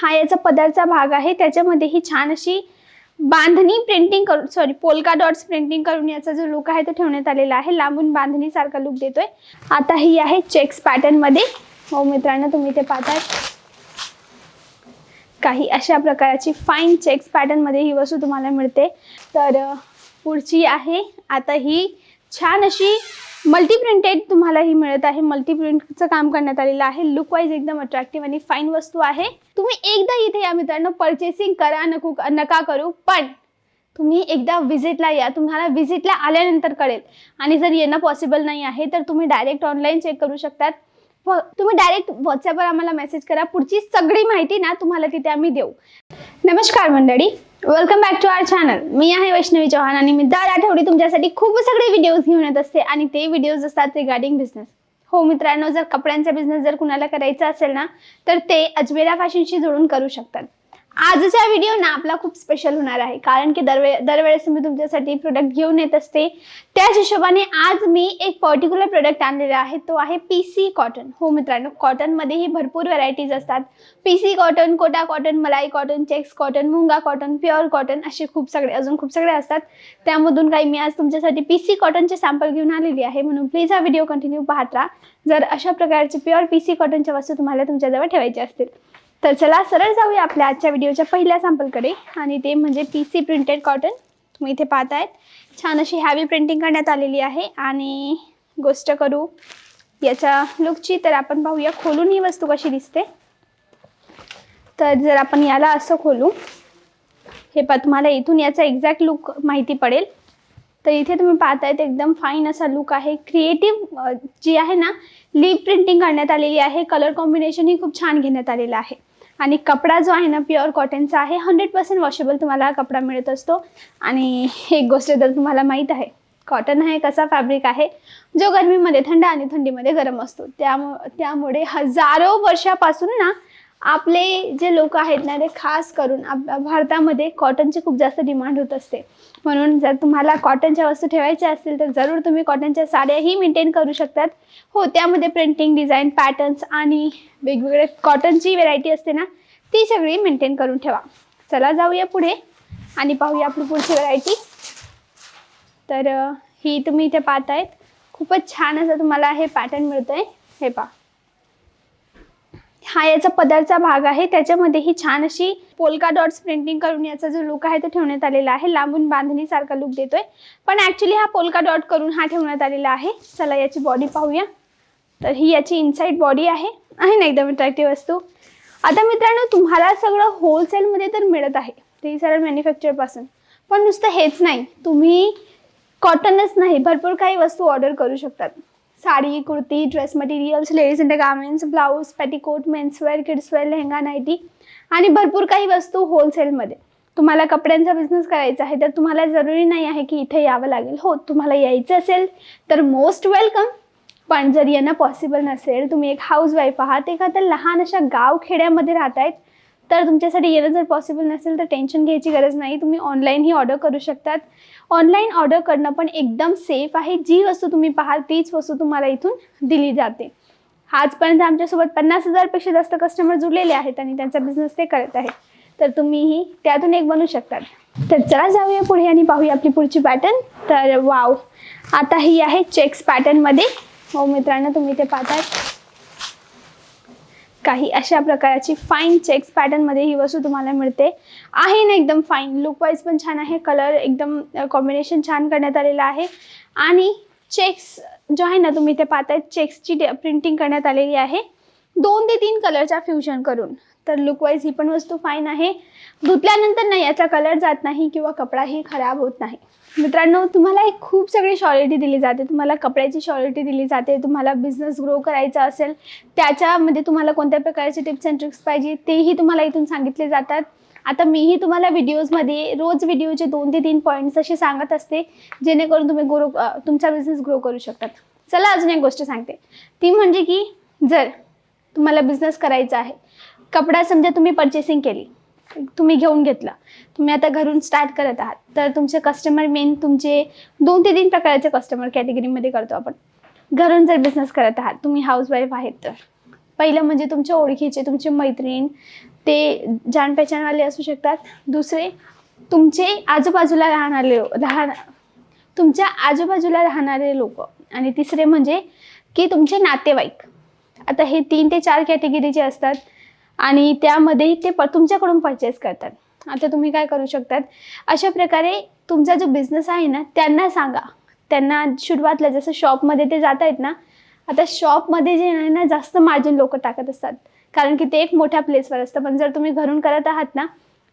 हा याचा पदरचा भाग आहे. त्याच्यामध्ये ही छान अशी बांधणी प्रिंटिंग करून सॉरी पोलका डॉट्स प्रिंटिंग करून याचा जो लुक आहे तो ठेवण्यात आलेला आहे. लांबून बांधणी सारखा लुक देतोय. आता ही आहे चेक्स पॅटर्नमध्ये हो मित्रांनो तुम्ही ते पाहताय. काही अशा प्रकारची फाईन चेक्स पॅटर्नमध्ये ही वस्तू तुम्हाला मिळते. तर पुढची आहे. आता ही छान अशी मल्टी प्रिंटेड तुम्हाला ही मिळत आहे. मल्टी प्रिंटचं काम करण्यात आलेलं आहे. लुक वाईज एकदम अट्रॅक्टिव्ह आणि फाईन वस्तू आहे. तुम्ही एकदा इथे या मित्रांनो परचेसिंग करा नको नका करू. पण तुम्ही एकदा व्हिजिटला या. तुम्हाला व्हिजिटला आल्यानंतर कळेल. आणि जर येणं पॉसिबल नाही आहे तर तुम्ही डायरेक्ट ऑनलाईन चेक करू शकतात. व तुम्ही डायरेक्ट व्हॉट्सॲपवर आम्हाला मेसेज करा. पुढची सगळी माहिती ना तुम्हाला तिथे आम्ही देऊ. नमस्कार मंडळी. Welcome back to our channel मी आहे वैष्णवी चौहान आणि मी दर आठवडी तुमच्यासाठी खूप सगळे व्हिडिओज घेऊन येत असते आणि ते व्हिडिओज असतात रिगार्डिंग बिझनेस हो मित्रांनो जर कपड्यांचा बिझनेस जर कुणाला करायचा असेल ना तर ते अजमेरा फॅशनशी जोडून करू शकतात. आजचा व्हिडिओ ना आपला खूप स्पेशल होणार आहे. कारण की दरवे दरवेळेस मी तुमच्यासाठी प्रोडक्ट घेऊन येत असते. त्याच हिशोबाने आज मी एक पर्टिक्युलर प्रोडक्ट आणलेला आहे. तो आहे पी सी कॉटन हो मित्रांनो कॉटनमध्येही भरपूर व्हरायटीज असतात. P C cotton Kota cotton Malai cotton checks cotton Munga cotton pure cotton असे खूप सगळे अजून खूप सगळे असतात. त्यामधून काही मी आज तुमच्यासाठी पी सी कॉटनचे सॅम्पल घेऊन आलेली आहे. म्हणून प्लीज हा व्हिडिओ कंटिन्यू पाहत राहा. जर अशा प्रकारचे प्युअर पी सी कॉटनच्या वस्तू तुम्हाला तुमच्याजवळ ठेवायच्या असतील तर चला सरळ जाऊया आपल्या आजच्या व्हिडिओच्या पहिल्या सॅम्पलकडे आणि ते म्हणजे पी सी प्रिंटेड कॉटन तुम्ही इथे पाहतायत. छान अशी हॅवी प्रिंटिंग करण्यात आलेली आहे. आणि गोष्ट करू याच्या लुकची तर आपण पाहूया खोलून ही वस्तू कशी दिसते. तर जर आपण याला असं खोलू हे पा तुम्हाला इथून याचा एक्झॅक्ट लुक माहिती पडेल. तर इथे तुम्ही पाहतायत एकदम फाईन असा लुक आहे. क्रिएटिव्ह जी आहे ना लीप प्रिंटिंग करण्यात आलेली आहे. कलर कॉम्बिनेशन ही खूप छान घेण्यात आलेलं आहे. आणि कपडा जो आहे ना प्युअर कॉटनचा आहे हंड्रेड पर्सेंट वॉशेबल तुम्हाला हा कपडा मिळत असतो. आणि एक गोष्ट तर तुम्हाला माहीत आहे कॉटन हा एक असा फॅब्रिक आहे जो गरमीमध्ये थंड आणि थंडीमध्ये गरम असतो. त्यामु त्यामुळे हजारो वर्षापासून ना आपले जे लोक आहेत ना ते खास करून आप भारतामध्ये कॉटनची खूप जास्त डिमांड होत असते. म्हणून जर तुम्हाला कॉटनच्या वस्तू ठेवायच्या असतील तर जरूर तुम्ही कॉटनच्या साड्याही मेंटेन करू शकतात. हो त्यामध्ये प्रिंटिंग डिझाईन पॅटर्न्स आणि वेगवेगळे कॉटनची व्हेरायटी असते ना ती सगळी मेंटेन करून ठेवा. चला जाऊया पुढे आणि पाहूया आपली पुढची व्हरायटी तर ही तुम्ही इथे पाहतायत. खूपच छान असं तुम्हाला हे पॅटर्न मिळतंय. हे पहा. हा याचा पदरचा भाग आहे. त्याच्यामध्ये ही छान अशी पोलका डॉट्स प्रिंटिंग करून याचा जो लुक आहे तो ठेवण्यात आलेला आहे. लांबून बांधणीसारखा लुक देतोय. पण ऍक्च्युली हा पोलका डॉट करून हा ठेवण्यात आलेला आहे. चला याची बॉडी पाहूया. तर ही याची इनसाईड बॉडी आहे. आहे ना एकदम अट्रॅक्टिव्ह वस्तू. आता मित्रांनो तुम्हाला सगळं होलसेलमध्ये तर मिळत आहे. ते सरळ मॅन्युफॅक्चरपासून पण नुसतं हेच नाही. तुम्ही कॉटनच नाही भरपूर काही वस्तू ऑर्डर करू शकतात. Sari kurti dress materials ladies under garments blouse petticoat menswear kidswear lehenga nightie आणि भरपूर काही वस्तू होलसेलमध्ये तुम्हाला कपड्यांचा बिझनेस करायचा आहे तर तुम्हाला जरुरी नाही आहे की इथे यावं लागेल. हो तुम्हाला यायचं असेल तर मोस्ट वेलकम पण जर यांना पॉसिबल नसेल तुम्ही एक हाऊस वाईफ आहात एखाद्या लहान अशा गाव खेड्यामध्ये आहेत तर तुमच्यासाठी येणं जर पॉसिबल नसेल तर टेन्शन घ्यायची गरज नाही. तुम्ही ऑनलाईनही ऑर्डर करू शकतात. ऑनलाईन ऑर्डर करणं पण एकदम सेफ आहे. जी वस्तू तुम्ही पाहाल तीच वस्तू तुम्हाला इथून दिली जाते. आजपर्यंत आमच्यासोबत पन्नास हजारपेक्षा जास्त कस्टमर जुळलेले आहेत आणि त्यांचा बिझनेस ते करत आहेत. तर तुम्हीही त्यातून एक बनू शकतात. तर चला जाऊया पुढे आणि पाहूया आपली पुढची पॅटर्न तर वाव आता ही आहे चेक्स पॅटर्नमध्ये हो मित्रांनो तुम्ही ते पाहतात काही अशा प्रकारची फाईन चेक्स पॅटर्नमध्ये ही वस्तू तुम्हाला मिळते. आहे ना एकदम फाईन लुक वाईज पण छान आहे. कलर एकदम कॉम्बिनेशन छान करण्यात आलेलं आहे. आणि चेक्स जो आहे ना तुम्ही इथे पाहताय चेक्सची प्रिंटिंग करण्यात आलेली आहे. दोन ते तीन कलरच्या फ्युजन करून. तर लुकवाईज ही पण वस्तू फाईन आहे. धुतल्यानंतर नाही याचा कलर जात नाही किंवा कपडाही खराब होत नाही. मित्रांनो तुम्हाला एक खूप सगळी शॉरिटी दिली जाते. तुम्हाला कपड्याची शॉरिटी दिली जाते. तुम्हाला बिझनेस ग्रो करायचा असेल त्याच्यामध्ये तुम्हाला कोणत्या प्रकारचे टिप्स अँड ट्रिक्स पाहिजे तेही तुम्हाला इथून सांगितले जातात. आता मीही तुम्हाला व्हिडिओजमध्ये रोज व्हिडिओचे दोन ते तीन पॉईंट्स असे सांगत असते जेणेकरून तुम्ही ग्रो तुमचा बिझनेस ग्रो करू शकतात चला अजून एक गोष्ट सांगते. ती म्हणजे की जर तुम्हाला बिझनेस करायचा आहे कपडा समजा तुम्ही पर्चेसिंग केली तुम्ही घेऊन घेतला तुम्ही आता घरून स्टार्ट करत आहात तर तुमचे कस्टमर मेन तुमचे दोन ते तीन प्रकारचे कस्टमर कॅटेगरीमध्ये करतो आपण. घरून जर बिझनेस करत आहात तुम्ही हाऊसवाईफ आहेत तर. पहिलं म्हणजे तुमच्या ओळखीचे तुमचे मैत्रीण ते जाण पहचानवाले असू शकतात. दुसरे तुमचे आजूबाजूला राहणारे राहण तुमच्या आजूबाजूला राहणारे लोक. आणि तिसरे म्हणजे की तुमचे नातेवाईक. आता हे तीन ते चार कॅटेगरीचे असतात. आणि त्यामध्येही ते प तुमच्याकडून परचेस करतात. आता तुम्ही काय करू शकतात? अशा प्रकारे तुमचा जो बिझनेस आहे ना त्यांना सांगा. त्यांना सुरुवातला जसं शॉपमध्ये ते जात आहेत ना आता शॉपमध्ये जे आहे ना जास्त मार्जिन लोक टाकत असतात. कारण की ते एक मोठ्या प्लेसवर असतं. पण जर तुम्ही घरून करत आहात ना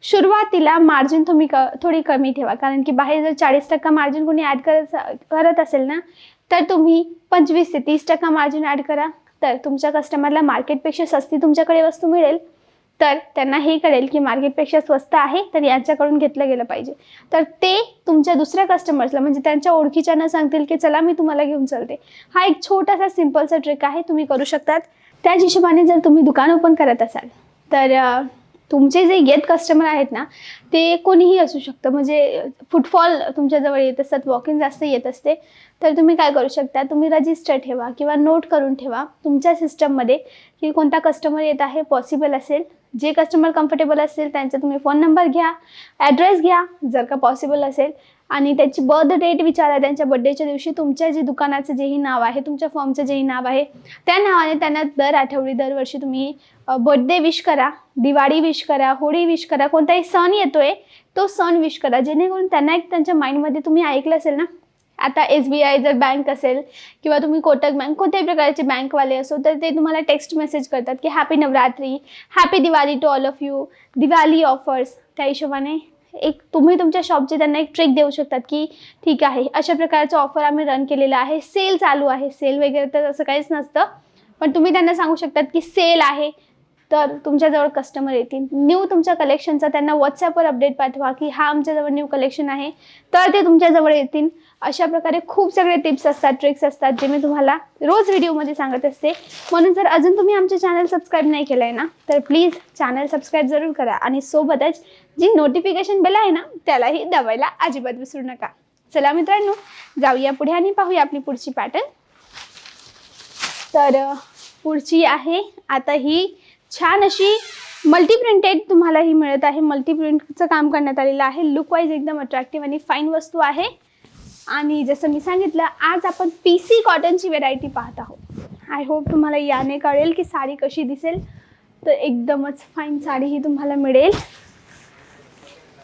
सुरुवातीला मार्जिन तुम्ही क थोडी कमी ठेवा. कारण की बाहेर जर चाळीस टक्का मार्जिन कोणी ॲड करत करत असेल ना तर तुम्ही पंचवीस ते तीस टक्का मार्जिन ॲड करा. तर तुमच्या कस्टमरला मार्केटपेक्षा सस्ती तुमच्याकडे वस्तू मिळेल तर त्यांना हे कळेल की मार्केटपेक्षा स्वस्त आहे तर यांच्याकडून घेतलं गेलं पाहिजे. तर ते तुमच्या दुसऱ्या कस्टमर्सला म्हणजे त्यांच्या ओळखीच्यांना सांगतील की चला मी तुम्हाला घेऊन चलते. हा एक छोटासा सिम्पलचा ट्रिक आहे तुम्ही करू शकतात. त्याच हिशोबाने जर तुम्ही दुकान ओपन करत असाल तर तुमचे जे येत कस्टमर आहेत ना ते कोणीही असू शकतं. म्हणजे फुटफॉल तुमच्याजवळ येत असतात वॉक इन जास्त येत असते. तर तुम्ही काय करू शकता तुम्ही रजिस्टर ठेवा किंवा नोट करून ठेवा तुमच्या सिस्टममध्ये की कोणता कस्टमर येत आहे पॉसिबल असेल. जे कस्टमर कम्फर्टेबल असेल त्यांचा तुम्ही फोन नंबर घ्या ॲड्रेस घ्या जर का पॉसिबल असेल. आणि त्याची बर्थ डेट विचारा त्यांच्या बड्डेच्या दिवशी तुमच्या जे दुकानाचं जेही नाव आहे तुमच्या फॉर्मचं जेही नाव आहे त्या नावाने त्यांना दर आठवडी दरवर्षी तुम्ही बड्डे विश करा दिवाळी विश करा होळी विश करा कोणताही सण येतोय तो सण विश करा. जेणेकरून त्यांना एक त्यांच्या माइंडमध्ये तुम्ही ऐकलं असेल ना आता एस बी आय जर बँक असेल किंवा तुम्ही कोटक बँक कोणत्याही प्रकारचे बँकवाले असो तर ते तुम्हाला टेक्स्ट मेसेज करतात की happy Navratri happy Diwali to all of you Diwali offers त्या हिशोबाने एक तुम्ही तुमच्या शॉपचे त्यांना एक ट्रिक देऊ शकतात की ठीक आहे अशा प्रकारचं ऑफर आम्ही रन केलेलं आहे. सेल चालू आहे. सेल वगैरे तर असं काहीच नसतं. पण तुम्ही त्यांना सांगू शकतात की सेल आहे. तर तुमच्याजवळ कस्टमर येतील. न्यू तुमच्या कलेक्शनचा त्यांना व्हॉट्सॲपवर अपडेट पाठवा की हा आमच्याजवळ न्यू कलेक्शन आहे. तर ते तुमच्याजवळ येतील. अशा प्रकारे खूप सगळे टिप्स असतात ट्रिक्स असतात जे मी तुम्हाला रोज व्हिडिओमध्ये सांगत असते. म्हणून जर अजून तुम्ही आमचे चॅनल सबस्क्राईब नाही केलं आहे ना तर प्लीज चॅनल सबस्क्राईब जरूर करा आणि सोबतच जी नोटिफिकेशन बेल आहे ना त्यालाही दबायला अजिबात विसरू नका. चला मित्रांनो जाऊया पुढे आणि पाहूया आपली पुढची पॅटर्न तर पुढची आहे आता ही छान अशी मल्टी प्रिंटेड तुम्हाला ही मिळत आहे. मल्टी प्रिंटचं काम करण्यात आलेलं आहे. लुकवाईज एकदम अट्रॅक्टिव्ह आणि फाईन वस्तू आहे. आणि जसं मी सांगितलं आज आपण पी सी कॉटनची व्हेरायटी पाहत आहोत. आय होप तुम्हाला याने कळेल की साडी कशी दिसेल. तर एकदमच फाईन साडी ही तुम्हाला मिळेल.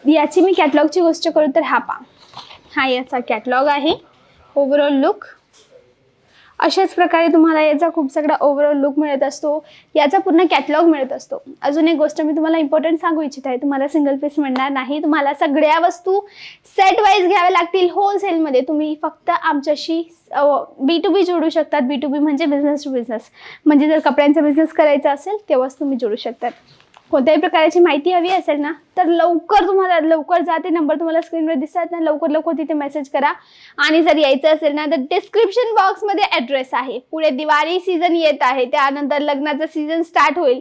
याची मी कॅटलॉगची गोष्ट करू तर हा पा हा याचा कॅटलॉग आहे. ओव्हरऑल लुक अशाच प्रकारे तुम्हाला याचा खूप सगळा ओव्हरऑल लुक मिळत असतो. याचा पूर्ण कॅटलॉग मिळत असतो. अजून एक गोष्ट मी तुम्हाला इम्पॉर्टंट सांगू इच्छित आहे. तुम्हाला सिंगल पीस मिळणार नाही. तुम्हाला सगळ्या वस्तू सेट वाईज घ्याव्या लागतील होलसेलमध्ये तुम्ही फक्त आमच्याशी बी टू बी जोडू शकतात. बी टू बी म्हणजे बिझनेस टू बिझनेस म्हणजे जर कपड्यांचा बिझनेस करायचा असेल तेव्हाच तुम्ही जोडू शकतात. कोणत्याही प्रकारची माहिती हवी असेल ना तर लवकर तुम्हाला लवकर जा ते नंबर तुम्हाला स्क्रीनवर दिसतात ना लवकर लवकर तिथे मेसेज करा. आणि जर यायचं असेल ना तर डिस्क्रिप्शन बॉक्समध्ये ॲड्रेस आहे. पुढे दिवाळी सीझन येत आहे. त्यानंतर लग्नाचं सीझन स्टार्ट होईल.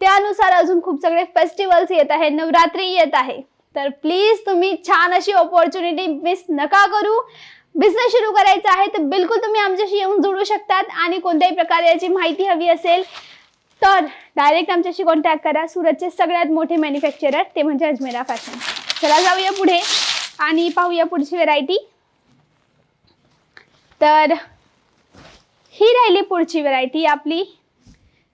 त्यानुसार अजून खूप सगळे फेस्टिवल्स येत आहे नवरात्री येत आहे. तर प्लीज तुम्ही छान अशी ऑपॉर्च्युनिटी मिस नका करू. बिझनेस सुरू करायचा आहे तर बिलकुल तुम्ही आमच्याशी येऊन जोडू शकतात. आणि कोणत्याही प्रकारे याची माहिती हवी असेल तर डायरेक्ट आमच्याशी कॉन्टॅक्ट करा. सुरतचे सगळ्यात मोठे मॅन्युफॅक्चरर ते म्हणजे अजमेरा फॅशन चला जाऊया पुढे आणि पाहूया पुढची व्हेरायटी तर ही राहिली पुढची व्हेरायटी आपली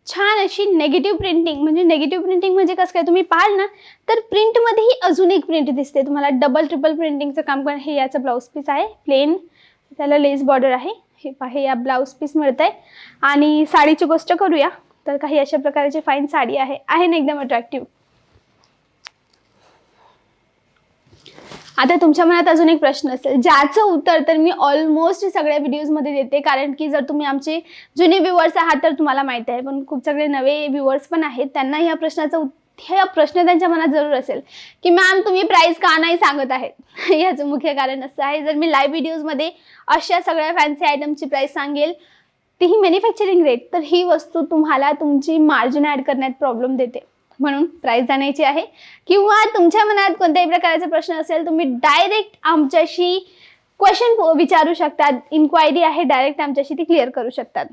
छान अशी नेगेटिव्ह प्रिंटिंग म्हणजे नेगेटिव्ह प्रिंटिंग म्हणजे कसं काय? तुम्ही पाहाल ना तर प्रिंटमध्येही अजून एक प्रिंट दिसते. तुम्हाला डबल ट्रिपल प्रिंटिंगचं काम करणं हे याचं ब्लाऊज पीस आहे प्लेन त्याला लेस बॉर्डर आहे. हे पहा या ब्लाऊज पीस मिळत आहे आणि साडीची गोष्ट करूया. तर काही अशा प्रकारची फाईन साडी आहे आहे ना एकदम अट्रॅक्टिव्ह आता तुमच्या मनात अजून एक प्रश्न असेल ज्याचं उत्तर तर मी ऑलमोस्ट सगळ्या व्हिडिओजमध्ये देते कारण की जर तुम्ही आमचे जुने व्ह्युअर्स आहात तर तुम्हाला माहिती आहे पण खूप सगळे नवे व्ह्युअर्स पण आहेत त्यांना ह्या प्रश्नाचं उत- हे प्रश्न त्यांच्या मनात जरूर असेल की मॅम तुम्ही प्राईस का नाही सांगत आहेत? याचं मुख्य कारण असं आहे जर मी लाईव्ह व्हिडिओजमध्ये अशा सगळ्या फॅन्सी आयटमची प्राईस सांगेल तीही मॅन्युफॅक्चरिंग रेट तर ही वस्तू तुम्हाला तुमची मार्जिन ॲड करण्यात प्रॉब्लेम देते. म्हणून प्राईस जाण्याची आहे. किंवा तुमच्या मनात कोणत्याही प्रकारचा प्रश्न असेल तुम्ही डायरेक्ट आमच्याशी क्वेश्चन विचारू शकतात. इन्क्वायरी आहे डायरेक्ट आमच्याशी ती क्लिअर करू शकतात.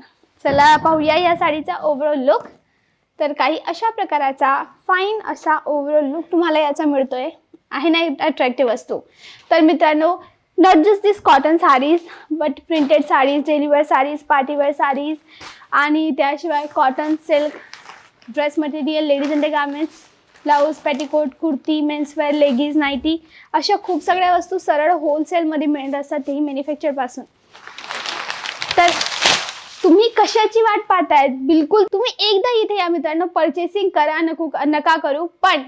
चला पाहूया या साडीचा ओव्हरऑल लुक तर काही अशा प्रकाराचा फाईन असा ओव्हरऑल लुक तुम्हाला याचा मिळतोय. आहे ना अट्रॅक्टिव्ह वस्तू. तर मित्रांनो not just this cotton saris but printed saris sarees saris partywear saris आणि त्याशिवाय cotton silk dress material ladies under garments blouse petticoat kurti menswear leggings nightie अशा खूप सगळ्या वस्तू सरळ होलसेलमध्ये मिळत असतात तेही मॅन्युफॅक्चरपासून तर तुम्ही कशाची वाट पाहतायत? बिलकुल तुम्ही एकदा इथे या मित्रांनो परचेसिंग करा नको नका करू पण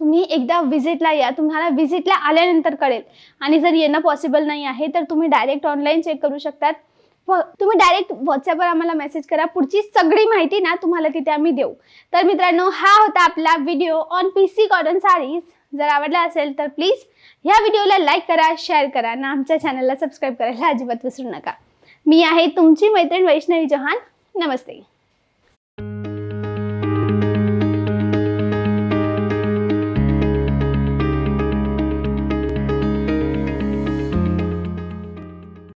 तुम्ही एकदा व्हिजिटला या तुम्हाला व्हिजिटला आल्यानंतर कळेल. आणि जर येणं पॉसिबल नाही आहे तर तुम्ही डायरेक्ट ऑनलाईन चेक करू शकतात. व तुम्ही डायरेक्ट व्हॉट्सअपवर आम्हाला मेसेज करा. पुढची सगळी माहिती ना तुम्हाला तिथे आम्ही देऊ. तर मित्रांनो हा होता आपला video on P C cotton saris जर आवडला असेल तर प्लीज ह्या व्हिडिओला लाईक करा शेअर करा. ना आमच्या चॅनलला सबस्क्राईब करायला अजिबात विसरू नका. मी आहे तुमची मैत्रीण वैष्णवी चौहान. नमस्ते.